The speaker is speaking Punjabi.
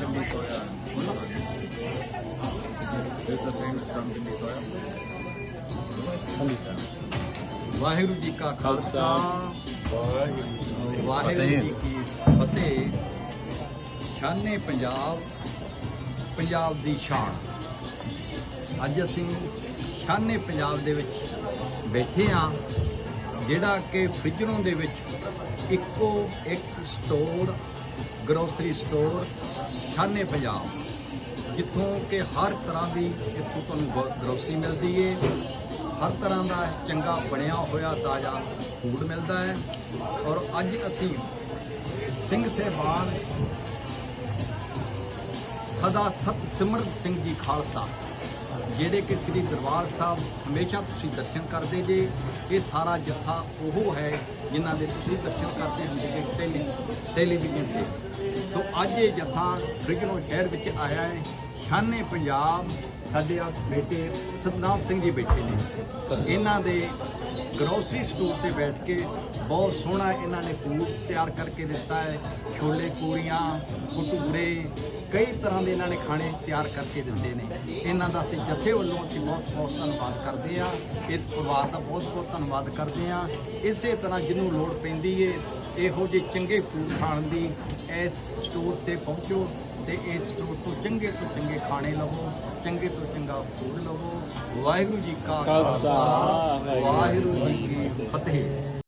ਦਿੱਲੀ ਤੋਂ ਆਇਆ ਇਹ ਤਾਂ ਸੇਮ ਕੰਮ ਦਿੱਲੀ ਤੋਂ ਵਾਹਿਗੁਰੂ ਜੀ ਕਾ ਖਾਲਸਾ, ਵਾਹਿਗੁਰੂ ਜੀ ਕੀ ਫਤਿਹ। ਸ਼ਾਨੇ ਪੰਜਾਬ ਪੰਜਾਬ ਦੀ ਸ਼ਾਨ। ਅੱਜ ਅਸੀਂ ਸ਼ਾਨੇ ਪੰਜਾਬ ਦੇ ਵਿੱਚ ਬੈਠੇ ਹਾਂ, ਜਿਹੜਾ ਕਿ ਫ੍ਰਿਜਰੋਂ ਦੇ ਵਿੱਚ ਇੱਕੋ ਇੱਕ store grocery store Shane Punjab, ਜਿੱਥੋਂ ਕਿ ਹਰ ਤਰ੍ਹਾਂ ਦੀ ਇੱਥੋਂ ਤੁਹਾਨੂੰ ਗਰੋਸਰੀ ਮਿਲਦੀ ਏ। ਹਰ ਤਰ੍ਹਾਂ ਦਾ ਚੰਗਾ ਬਣਿਆ ਹੋਇਆ ਤਾਜ਼ਾ ਫੂਡ ਮਿਲਦਾ ਹੈ। ਔਰ ਅੱਜ ਅਸੀਂ ਸਿੰਘ ਸਾਹਿਬਾਨ ਸਦਾ ਸਤ ਸਿਮਰਤ ਸਿੰਘ ਜੀ ਖਾਲਸਾ ਜਿਹੜੇ ਕਿ ਸ੍ਰੀ ਦਰਬਾਰ ਸਾਹਿਬ ਹਮੇਸ਼ਾ ਤੁਸੀਂ ਦਰਸ਼ਨ ਕਰਦੇ ਜੇ, ਇਹ ਸਾਰਾ ਜੱਥਾ ਉਹ ਹੈ ਜਿਨ੍ਹਾਂ ਦੇ ਤੁਸੀਂ ਦਰਸ਼ਨ ਕਰਦੇ ਹੁੰਦੇ ਜੇ ਟੈਲੀ ਟੈਲੀਵਿਜ਼ਨ ਤੇ। ਸੋ ਅੱਜ ਇਹ ਜੱਥਾ ਬ੍ਰਿਗਨੋ ਸ਼ਹਿਰ ਵਿੱਚ ਆਇਆ ਹੈ। ਸ਼ਾਨੇ ਪੰਜਾਬ ਸਾਡੇ ਆ ਬੇਟੇ ਸਤਨਾਮ ਸਿੰਘ ਜੀ ਬੈਠੇ ਨੇ। ਇਹਨਾਂ ਦੇ ਗਰੋਸਰੀ ਸਟੋਰ ਤੇ ਬੈਠ ਕੇ ਬਹੁਤ ਸੋਹਣਾ ਇਹਨਾਂ ਨੇ ਫੂਡ ਤਿਆਰ ਕਰਕੇ ਦਿੱਤਾ ਹੈ। ਛੋਲੇ ਪੂਰੀਆਂ ਭਟੂਰੇ ਕਈ ਤਰ੍ਹਾਂ ਦੇ ਇਹਨਾਂ ਨੇ ਖਾਣੇ ਤਿਆਰ ਕਰਕੇ ਦਿੰਦੇ ਨੇ। ਇਹਨਾਂ ਦਾ ਅਸੀਂ ਜਥੇ ਵੱਲੋਂ ਅਸੀਂ ਬਹੁਤ ਬਹੁਤ ਧੰਨਵਾਦ ਕਰਦੇ ਹਾਂ। ਇਸ ਪਰਿਵਾਰ ਦਾ ਬਹੁਤ ਬਹੁਤ ਧੰਨਵਾਦ ਕਰਦੇ ਹਾਂ। ਇਸੇ ਤਰ੍ਹਾਂ ਜਿਹਨੂੰ ਲੋੜ ਪੈਂਦੀ ਏ ਇਹੋ ਜਿਹੇ ਚੰਗੇ ਫੂਡ ਖਾਣ ਦੀ ਇਸ ਸਟੋਰ ਤੇ ਪਹੁੰਚੋ। ਤੇ ਇਸ ਸਟੋਰ ਤੋਂ ਚੰਗੇ ਤੋਂ ਚੰਗੇ ਖਾਣੇ ਲਵੋ ਚੰਗੇ ਤੋਂ ਚੰਗਾ ਫੂਡ ਲਵੋ। ਵਾਹਿਗੁਰੂ ਜੀ ਕਾ ਖਾਲਸਾ, ਵਾਹਿਗੁਰੂ ਜੀ ਕੀ ਫਤਿਹ।